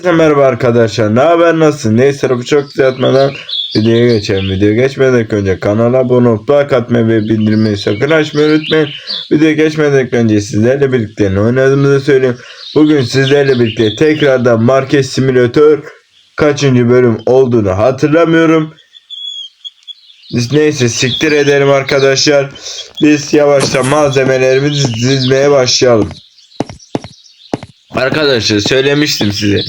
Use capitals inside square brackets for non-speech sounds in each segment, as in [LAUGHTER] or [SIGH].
Herkese merhaba arkadaşlar. Ne haber nasılsın? Neyse bu çok uzatmadan videoya geçelim. Videoya geçmeden önce kanala abone olup like atmayı ve bildirimleri sakın açmayı unutmayın. Videoya geçmeden önce sizlerle birlikte ne oynadığımızı söyleyeyim. Bugün sizlerle birlikte tekrardan Market Simülatör kaçıncı bölüm olduğunu hatırlamıyorum. Neyse siktir edelim arkadaşlar. Biz yavaştan malzemelerimizi dizmeye başlayalım. Arkadaşlar söylemiştim size.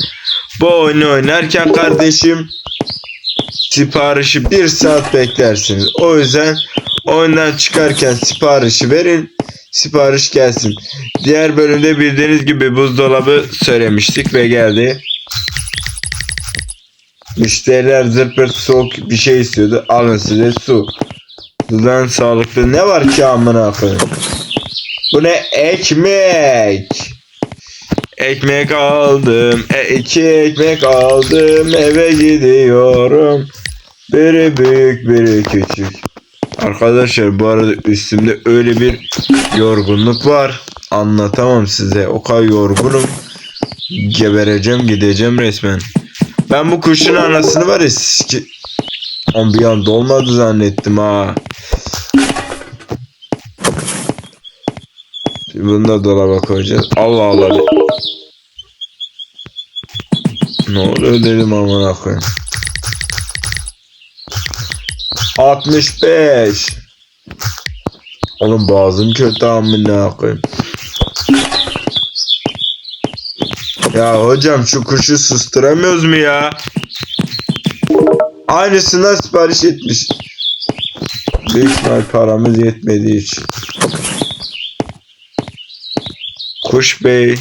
Bu oyunu oynarken kardeşim siparişi bir saat beklersiniz. O yüzden oyundan çıkarken siparişi verin. Sipariş gelsin. Diğer bölümde bildiğiniz gibi buzdolabı söylemiştik ve geldi. Müşteriler zırt soğuk bir şey istiyordu. Alın size su. Sudan sağlıklı ne var ki amına koyayım? Bu ne? Ekmek. Ekmek aldım, e, iki ekmek aldım, eve gidiyorum. Biri büyük, biri küçük. Arkadaşlar bu arada üstümde öyle bir yorgunluk var. Anlatamam size. O kadar yorgunum. Gebereceğim, gideceğim resmen. Ben bu kuşun anasını var ya. Ama bir anda olmadı zannettim ha. Bunu da dolaba koyacağız. Allah Allah. Ne oluyor dedim amına koyayım. 65. Oğlum boğazım kötü amına koyayım. Ya hocam şu kuşu susturamıyoruz mu ya? Aynısından sipariş etmiş. Büyük paramız yetmediği için. Kuş bey.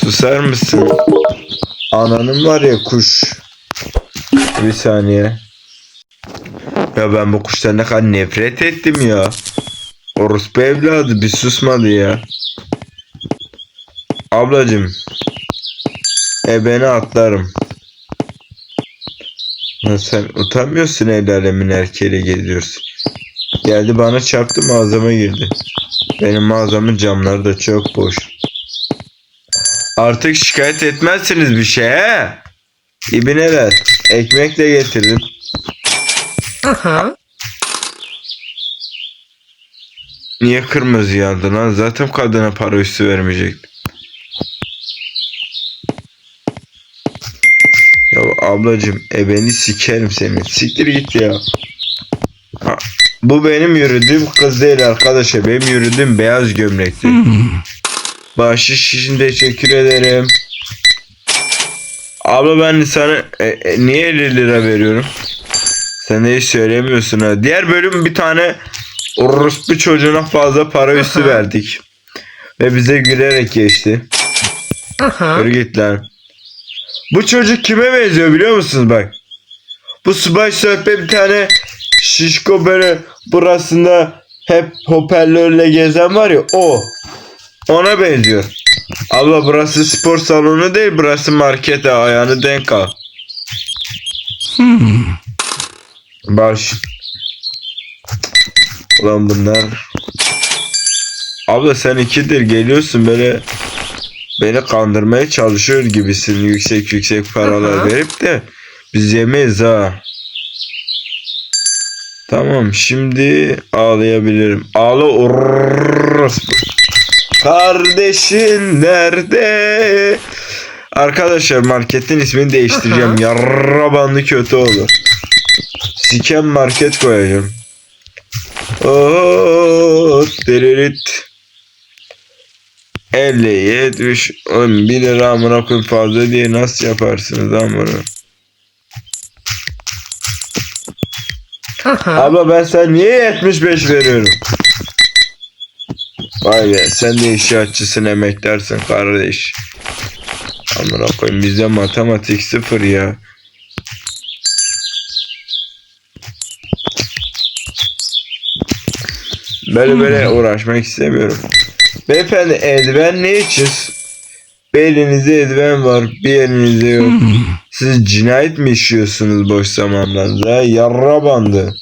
Susar mısın? Ananın var ya kuş. Bir saniye. Ya ben bu kuştan ne kadar nefret ettim ya. Orospu evladı bir susmadı ya. Ablacım. Ebeni atlarım. Lan sen utanmıyorsun el alemin erkeğiyle geziyorsun. Geldi bana çarptı mağazama girdi. Benim mağazamın camları da çok boş. Artık şikayet etmezsiniz bir şey he? İbineler. Ekmek de getirdim. Niye kırmızı yandı lan? Zaten kadına para üstü vermeyecektim. Ya ablacım ebeni sikerim seni. Siktir git ya. Bu benim yürüdüğüm kız değil arkadaşlar. Benim yürüdüğüm beyaz gömlekti. Bahşiş için teşekkür ederim. Abla ben sana e, e, niye 50 lira veriyorum? Sen de hiç söylemiyorsun ha. Diğer bölüm bir tane orospu çocuğuna fazla para üstü verdik. Ve bize gülerek geçti. Yürü git lan. Bu çocuk kime benziyor biliyor musunuz bak. Bu Subay Surf'te bir tane şişko böyle burasında hep hoparlörle gezen var ya o. Ona benziyor. Abla burası spor salonu değil burası market ha, ayağını denk al. Baş. Ulan bunlar. Abla sen ikidir geliyorsun böyle beni kandırmaya çalışıyor gibisin yüksek yüksek paralar Aha. verip de biz yemeyiz ha. Tamam şimdi ağlayabilirim. Ağla orospu. Kardeşin nerede? Arkadaşlar marketin ismini değiştireceğim. Yarrabanlı kötü olur. Siken market koyacağım. Oo, diririt. 50 70 oğlum 1 lira amına koyayım fazla diye nasıl yaparsınız lan Abla ben sen niye 75 veriyorum? Vay be sen de inşaatçısın emeklersin kardeş. Amına koyayım bizde matematik sıfır ya. Böyle böyle uğraşmak istemiyorum. Beyefendi eldiven ne için? Bir elinizde eldiven var bir elinizde yok. [LAUGHS] Siz cinayet mi işliyorsunuz boş zamanlarınızda? Yarra bandı.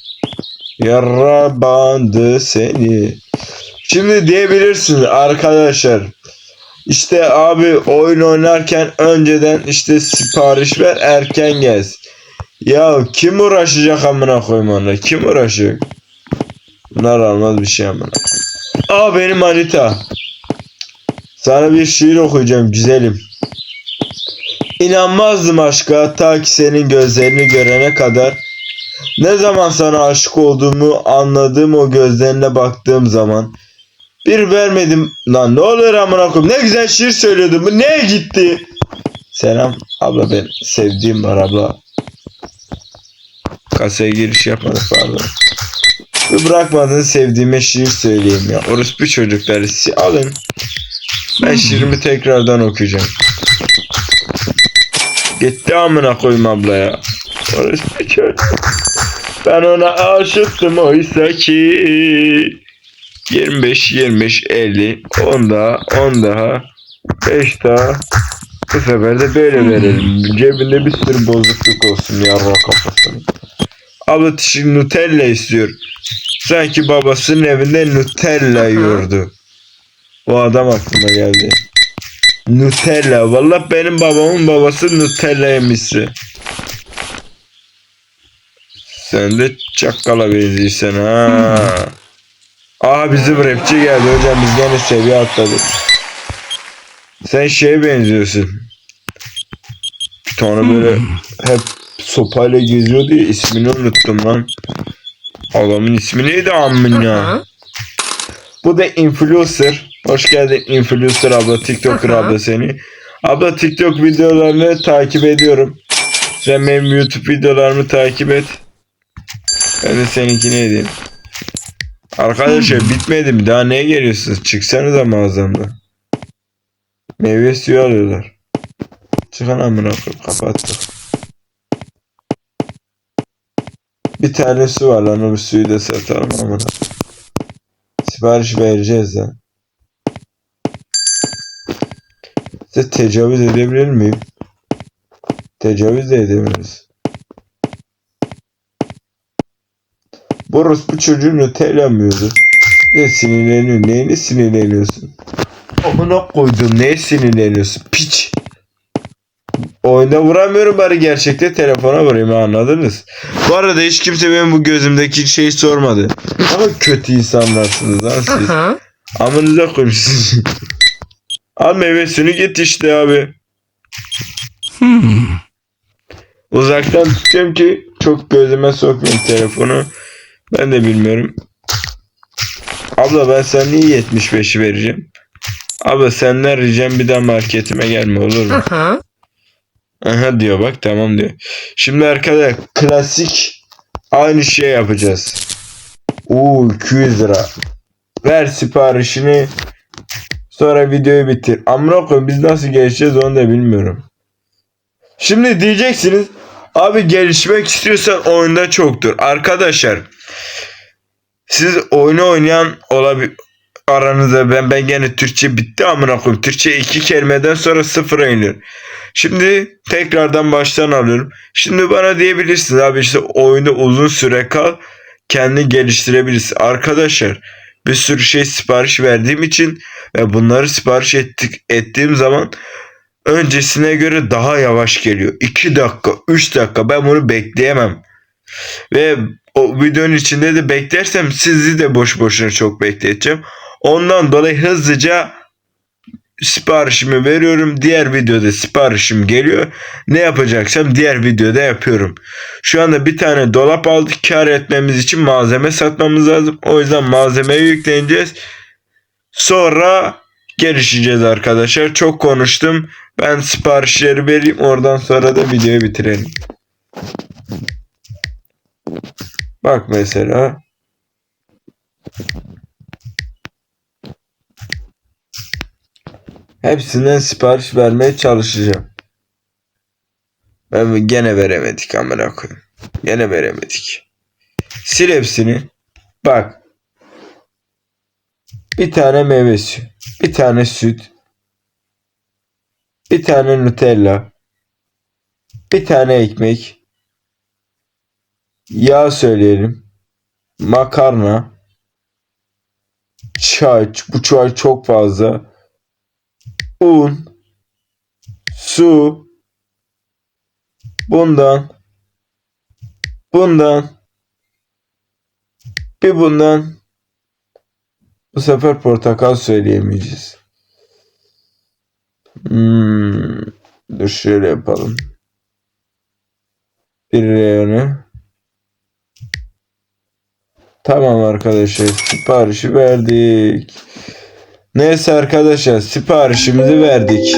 Yarra bandı seni. Şimdi diyebilirsiniz arkadaşlar. İşte abi oyun oynarken önceden işte sipariş ver erken gelsin. Ya kim uğraşacak amına koyayım onunla? Kim uğraşacak? Bunlar almaz bir şey amına. Aa benim Anita. Sana bir şiir okuyacağım güzelim. İnanmazdım aşka ta ki senin gözlerini görene kadar. Ne zaman sana aşık olduğumu anladığım o gözlerine baktığım zaman. Bir vermedim lan ne olur amına koyayım ne güzel şiir söylüyordum bu neye gitti? Selam abla ben sevdiğim var abla. Kasaya giriş yapmadık pardon. Bir bırakmadın sevdiğime şiir söyleyeyim ya. Orospu çocukları alın. Ben şiirimi tekrardan okuyacağım. Gitti amına koyayım abla ya. Ben ona aşıktım oysa ki. 25, 25, 50, 10 daha, 10 daha, 5 daha. Bu sefer de böyle verelim. Cebinde bir sürü bozukluk olsun yarra kafasını. Abla şimdi Nutella istiyor. Sanki babasının evinde Nutella yiyordu. O adam aklıma geldi. Nutella. Vallahi benim babamın babası Nutella yemişsi. Sen de çakala benziyorsun ha. Aa bizim rapçi geldi hocam biz gene seviye atladık. Sen şeye benziyorsun. Bir tane böyle hep sopayla geziyordu ya ismini unuttum lan. Adamın ismi neydi amın ya? Bu da influencer. Hoş geldin influencer abla, TikToker Aha. abla seni. Abla TikTok videolarını takip ediyorum. Sen benim YouTube videolarımı takip et. Ben de seninkini edeyim. Arkadaşlar bitmedi mi? Daha neye geliyorsunuz? Çıksanıza mağazamda. Meyve suyu alıyorlar. Çıkın amına kapattık. Bir tane su var lan o suyu da satalım amına. Sipariş vereceğiz lan. Size tecavüz edebilir miyim? Tecavüz de edemiyoruz. Boros bu çocuğu Nutella mı yiyordu? Ne sinirleniyor? Neyine sinirleniyorsun? Amına koydum. Neye sinirleniyorsun? Piç. Oyunda vuramıyorum bari gerçekte telefona vurayım anladınız. Bu arada hiç kimse benim bu gözümdeki şeyi sormadı. Ama kötü insanlarsınız lan siz. Amınıza koyayım. Al meyvesini git işte abi. Uzaktan tutacağım ki çok gözüme sokmayayım telefonu. Ben de bilmiyorum. Abla ben sana niye 75'i vereceğim? Abla senden ricam bir daha marketime gelme olur mu? Aha. Aha diyor bak tamam diyor. Şimdi arkadaşlar klasik aynı şey yapacağız. Oo 200 lira. Ver siparişini. Sonra videoyu bitir. Amına koyayım biz nasıl gelişeceğiz onu da bilmiyorum. Şimdi diyeceksiniz abi gelişmek istiyorsan oyunda çoktur. Arkadaşlar siz oyunu oynayan olabilir aranızda ben ben gene Türkçe bitti amına koyayım. Türkçe iki kelimeden sonra sıfıra iniyor. Şimdi tekrardan baştan alıyorum. Şimdi bana diyebilirsiniz abi işte oyunda uzun süre kal kendi geliştirebilirsin. Arkadaşlar bir sürü şey sipariş verdiğim için ve bunları sipariş ettik, ettiğim zaman öncesine göre daha yavaş geliyor. 2 dakika, 3 dakika ben bunu bekleyemem. Ve o videonun içinde de beklersem sizi de boş boşuna çok bekleteceğim. Ondan dolayı hızlıca siparişimi veriyorum. Diğer videoda siparişim geliyor. Ne yapacaksam diğer videoda yapıyorum. Şu anda bir tane dolap aldık. Kar etmemiz için malzeme satmamız lazım. O yüzden malzemeyi yükleneceğiz. Sonra gelişeceğiz arkadaşlar. Çok konuştum. Ben siparişleri vereyim. Oradan sonra da videoyu bitirelim. Bak mesela. Hepsinden sipariş vermeye çalışacağım. Ben gene veremedik amına koyayım. Gene veremedik. Sil hepsini. Bak. Bir tane meyve suyu. Bir tane süt. Bir tane Nutella. Bir tane ekmek. Yağ söyleyelim. Makarna. Çay. Bu çay çok fazla. Un, su, bundan, bundan, bir bundan. Bu sefer portakal söyleyemeyeceğiz. Hmm, dur şöyle yapalım. Bir reyonu. Tamam arkadaşlar siparişi verdik. Neyse arkadaşlar siparişimizi verdik.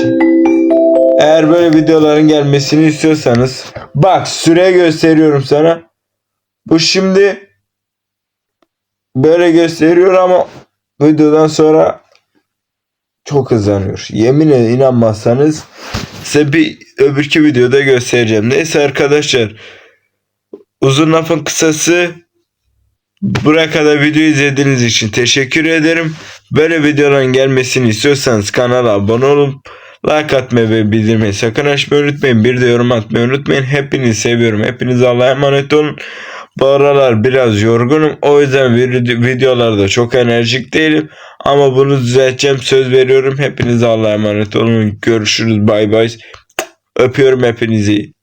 Eğer böyle videoların gelmesini istiyorsanız bak süre gösteriyorum sana. Bu şimdi böyle gösteriyor ama videodan sonra çok hızlanıyor. Yemin ederim inanmazsanız size bir öbürki videoda göstereceğim. Neyse arkadaşlar uzun lafın kısası Buraya kadar video izlediğiniz için teşekkür ederim. Böyle videoların gelmesini istiyorsanız kanala abone olup like atmayı ve bildirmeyi sakın açmayı unutmayın. Bir de yorum atmayı unutmayın. Hepinizi seviyorum. Hepinize Allah'a emanet olun. Bu aralar biraz yorgunum. O yüzden vid- videolarda çok enerjik değilim. Ama bunu düzelteceğim. Söz veriyorum. Hepinize Allah'a emanet olun. Görüşürüz. Bay bay. Öpüyorum hepinizi.